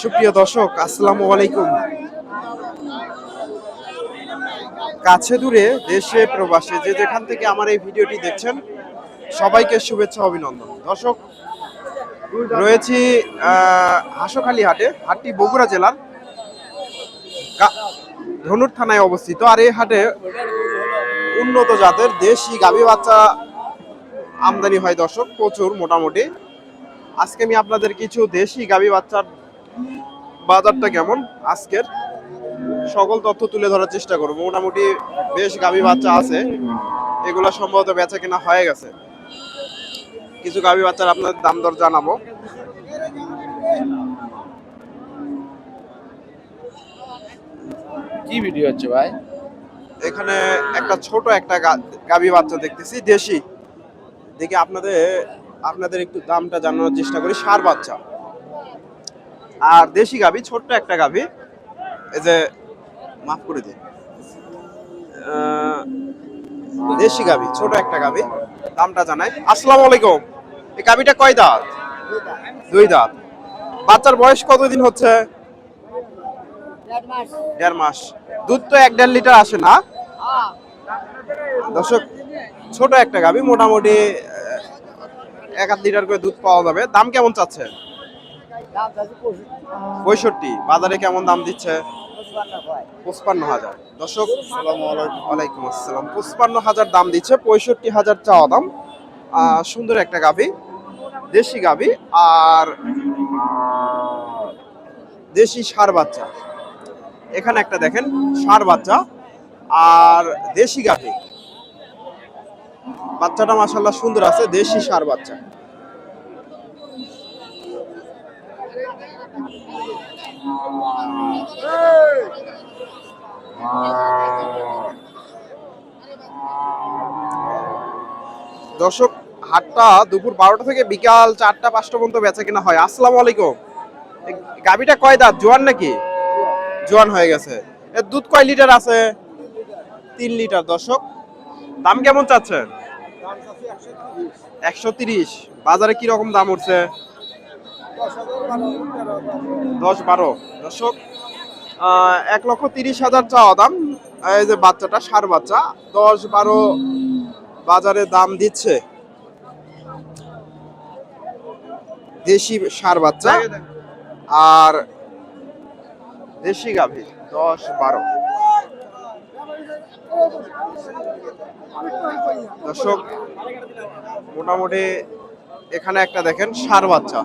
সুপ্রিয় দর্শক, আসসালামু আলাইকুম। কাছে দূরে দেশে প্রবাসে যে যেখান থেকে আমার এই ভিডিওটি দেখছেন, সবাইকে শুভেচ্ছা, অভিনন্দন। দর্শক, রয়েছি হাঁসখালি হাটে, হাটটি বগুড়া জেলার ধনুর থানায় অবস্থিত আর এই হাটে উন্নত জাতের দেশি গাভী বাচ্চা আমদানি হয় দর্শক, প্রচুর মোটামুটি। আজকে আমি আপনাদের কিছু দেশি গাভী বাচ্চার বাজারটা কেমন? আজকের সকল তথ্য তুলে ধরার চেষ্টা করব। মোটামুটি বেশ গাভী বাচ্চা আছে। এগুলো সম্ভবত বেচা কেনা হয়ে গেছে। কিছু গাভী বাচ্চার আপনাদের দাম দর জানাব। কি ভিডিও হচ্ছে ভাই? এখানে একটা ছোট একটা গা- গাভী বাচ্চা দেখতেছি দেশি। দেখি আপনাদের আপনাদের একটু দামটা জানানোর চেষ্টা করি সার বাচ্চা। আর দেশি গাভী ছোট্ট একটা গাভী। এই যে মাফ করে দিন। দেশি গাভী ছোট একটা গাভী। দামটা জানাই। আসসালামু আলাইকুম। এই গাভীটা কয় দাঁত? দুই দাঁত। বাচ্চার বয়স কতদিন হচ্ছে? দেড় মাস। দুধ তো এক দেড় লিটার আসে না। দর্শক, ছোট একটা গাভী মোটামুটি এক আধ লিটার করে দুধ পাওয়া যাবে। দাম কেমন চাচ্ছে? পঁয়ষট্টি। বাজারে কেমন দাম দিচ্ছে? পঁচপান্ন হাজার। দর্শক, ওয়ালাইকুম আসসালাম। পঁচপান্ন হাজার দাম দিচ্ছে, পঁয়ষট্টি হাজার চাওয়া দাম। সুন্দর একটা গাভী দেশি গাভী আর দেশি সার বাচ্চা। এখানে একটা দেখেন, ষাঁড় বাচ্চা আর দেশি গাভী। বাচ্চাটা মাসাল্লাহ সুন্দর আছে, দেশি ষাঁড় বাচ্চা। দর্শক, হাটটা দুপুর বারোটা থেকে বিকাল চারটা, পাঁচটা পর্যন্ত বেচা কিনা হয়। আসসালামু আলাইকুম। গাভীটা কয় দাঁত? জোয়ান নাকি? জোয়ান হয়ে গেছে। এর দুধ কয় লিটার আছে? তিন লিটার, দর্শক। দাম কেমন চাচ্ছেন? একশো তিরিশ। বাজারে কি রকম দাম উঠছে? দশ বারো। দর্শক এক লক্ষ তিরিশ হাজার চাওয়া দাম। এই যে বাচ্চাটা, সার বাচ্চা, দশ বারো বাজারে দাম দিচ্ছে। দেশি সার বাচ্চা। আর দেশি গাভী, দশ, বারো। দর্শক, মোটামুটি এখানে একটা দেখেন সার বাচ্চা।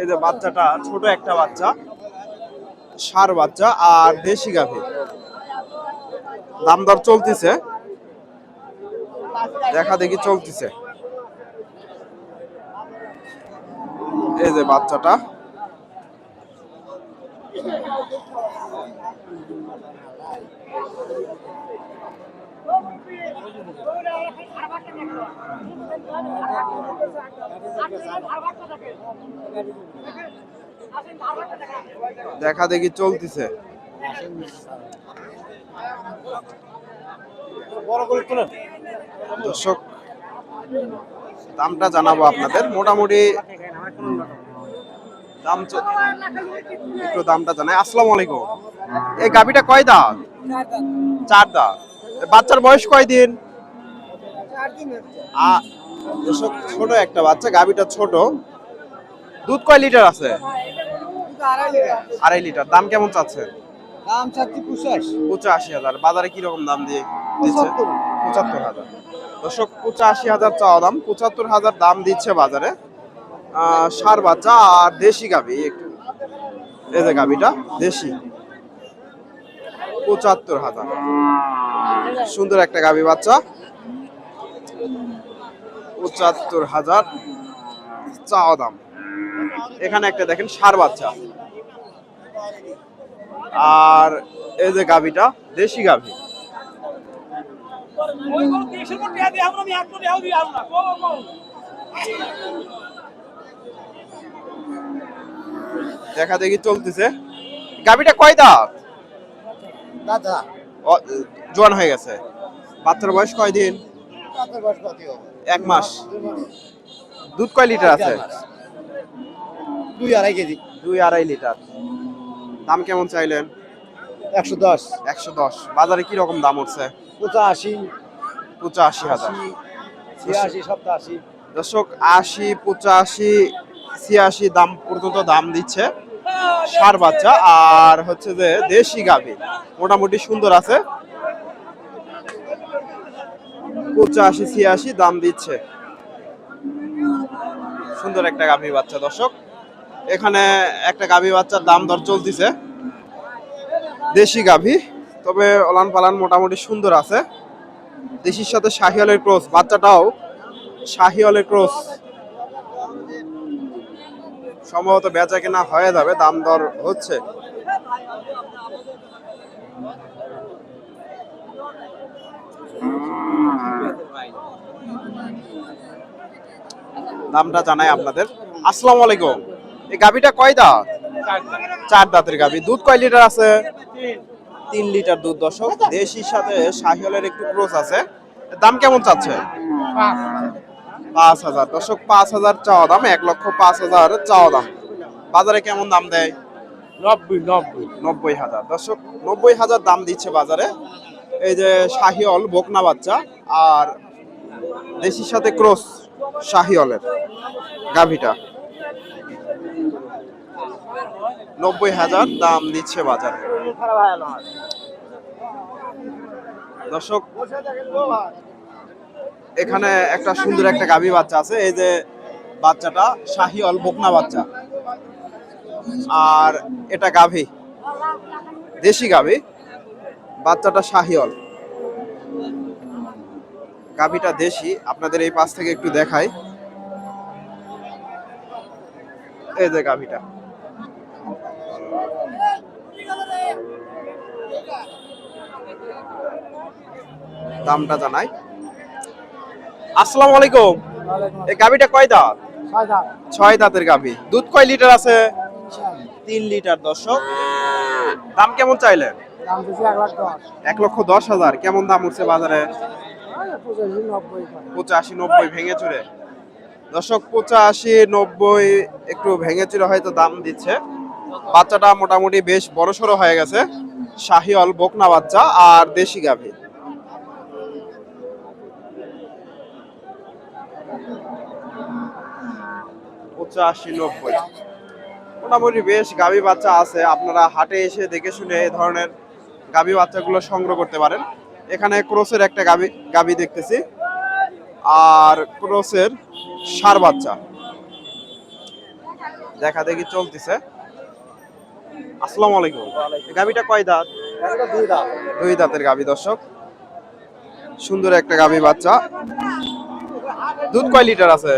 এই যে বাচ্চাটা, ছোট একটা বাচ্চা সার বাচ্চা আর দেশি গাভী। দাম দর চলতেছে। দেখা দেখি চলতেছে। এই যে বাচ্চাটা। দেখা দেখি চলতেছে। দর্শক দামটা জানাব আপনাদের। মোটামুটি দাম একটু দামটা জানাই। আসসালামু আলাইকুম। এই গাবিটা কয় দাঁত? চার দাঁত। বাচ্চার বয়স কয় দিন? ছোট একটা বাচ্চা গাবিটা ছোট। দুধ কয় লিটার আছে? আড়াই লিটার। দাম কেমন চাচ্ছেন? দাম চাচ্ছি পঁচাশ। পঁচাশি হাজার। বাজারে কি রকম দাম দিয়ে দিচ্ছে? পঁচাত্তর হাজার। দর্শক পঁচাশি হাজার চাওয়া দাম। পঁচাত্তর হাজার দাম দিচ্ছে বাজারে। ষাঁড় বাচ্চা আর দেশি গাভি, একটু। এই যে গাভিটা, দেশি। পঁচাত্তর হাজার। সুন্দর একটা গাভি বাচ্চা। পঁচাত্তর হাজার চাওয়া দাম। এখানে একটা দেখেন ষাঁড় বাচ্চা। আর এই যে গাভিটা, দেশি গাভি। দেখা দেখি চলতেছে। গাভিটা কয় দাঁত? দাদা জোয়ান হয়ে গেছে। বাচ্চার বয়স কয়দিন এক মাস। দুধ কয় লিটার আছে? দুই আড়াই কেজি। দুই আড়াই লিটার। দাম কেমন চাইলেন? একশো দশ। একশো দশ। বাজারে কি রকম দাম উঠছে? পঁচাশি। পঁচাশি হাজার। দর্শক আশি পঁচাশি ছিয়াশি দাম পর্যন্ত দাম দিচ্ছে সার বাচ্চা। আর হচ্ছে যে দেশি গাভি, মোটামুটি সুন্দর আছে। পঁচাশি, ছিয়াশি দাম দিচ্ছে। সুন্দর একটা গাভী বাচ্চা, দর্শক। এখানে একটা গাভী বাচ্চার দাম দর চলতেছে। দেশি গাভী, তবে ওলান পালান মোটামুটি সুন্দর আছে। দেশির সাথে শাহিওয়ালের ক্রস, বাচ্চাটাও শাহিওয়ালের ক্রস। সম্ভবত বেচা কেনা হয়ে যাবে, দাম দর হচ্ছে। দামটা জানাই আপনাদের। আসসালামু আলাইকুম। এই গাবিটা কয় দাঁত? চার দাঁতের গাবি দুধ কয় লিটার আছে? তিন লিটার দুধ দশক দেশির সাথে শাহিওয়ালের একটু ক্রোস আছে। দাম কেমন চাচ্ছে পাঁচ হাজার। দশক পাঁচ হাজার চাওয়া দাম এক লক্ষ পাঁচ হাজার চাওয়া দাম। বাজারে কেমন দাম দেয়? নব্বই নব্বই। নব্বই হাজার। দর্শক নব্বই হাজার দাম দিচ্ছে বাজারে। এই যে শাহিওল বকনা বাচ্চা আর দেশির সাথে ক্রস শাহিওলের গাভিটা। নব্বই হাজার দাম দিচ্ছে বাজারে। দর্শক এখানে একটা সুন্দর একটা গাভী বাচ্চা আছে, এই যে বাচ্চাটা শাহিওল বকনা বাচ্চা। আর এটা গাভী, দেশি গাভী, বাচ্চাটা শাহিওল গাভীটা দেশি, আপনাদের এই পাশ থেকে একটু দেখাই। এই যে গাভীটা। দামটা জানাই। আসসালামু আলাইকুম। এই গাভীটা কয় দাঁত? ছয় দাঁতের গাভী। দুধ কয় লিটার আছে? তিন লিটার দর্শক। দাম কেমন চাইলেন? এক লক্ষ দশ হাজার। কেমন দাম উঠছে বাজারে? পঁচাশি নব্বই। ভেঙে চুরে। দর্শক পঁচাশি নব্বই একটু ভেঙে চুরে হয়তো দাম দিচ্ছে। বাচ্চাটা মোটামুটি বেশ বড় সড়ো হয়ে গেছে। শাহিওল বকনা বাচ্চা আর দেশি গাভী। পঁচাশি নব্বই। মোটামুটি বেশ গাভী বাচ্চা আছে। আপনারা হাটে এসে দেখে শুনে এই ধরনের গাভী বাচ্চাগুলো সংগ্রহ করতে পারেন। এখানে ক্রোসের একটা গাভী গাভী দেখতেছি। আর ক্রোসের সার বাচ্চা। দেখা দেখি চলতেছে। আসসালামু আলাইকুম। গাভীটা কয় দাঁত। দুই দাঁতের গাভী দর্শক। সুন্দর একটা গাভী বাচ্চা। দুধ কয় লিটার আছে?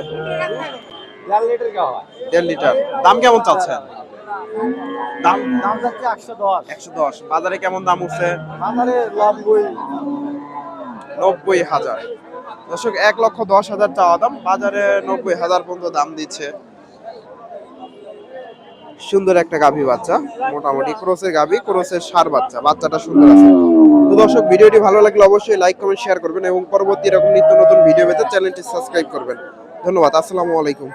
দেড় লিটার দাম কেমন চাচ্ছেন? দাম দাম যাচ্ছে একশো দশ। একশো দশ। বাজারে কেমন দাম উঠছে? বাজারে নব্বই। নব্বই হাজার। দর্শক এক লক্ষ দশ হাজার চাওয়া দাম। বাজারে নব্বই হাজার পর্যন্ত দাম দিচ্ছে। সুন্দর একটা গাভী বাচ্চা। মোটামুটি ক্রোসের গাভী ক্রোসের সার বাচ্চা। বাচ্চাটা সুন্দর আছে। তো দর্শক ভিডিওটি ভালো লাগলে অবশ্যই লাইক কমেন্ট শেয়ার করবেন এবং পরবর্তী এরকম নিত্য নতুন ভিডিও পেতে চ্যানেলটি সাবস্ক্রাইব করবেন। ধন্যবাদ। আসসালামু আলাইকুম।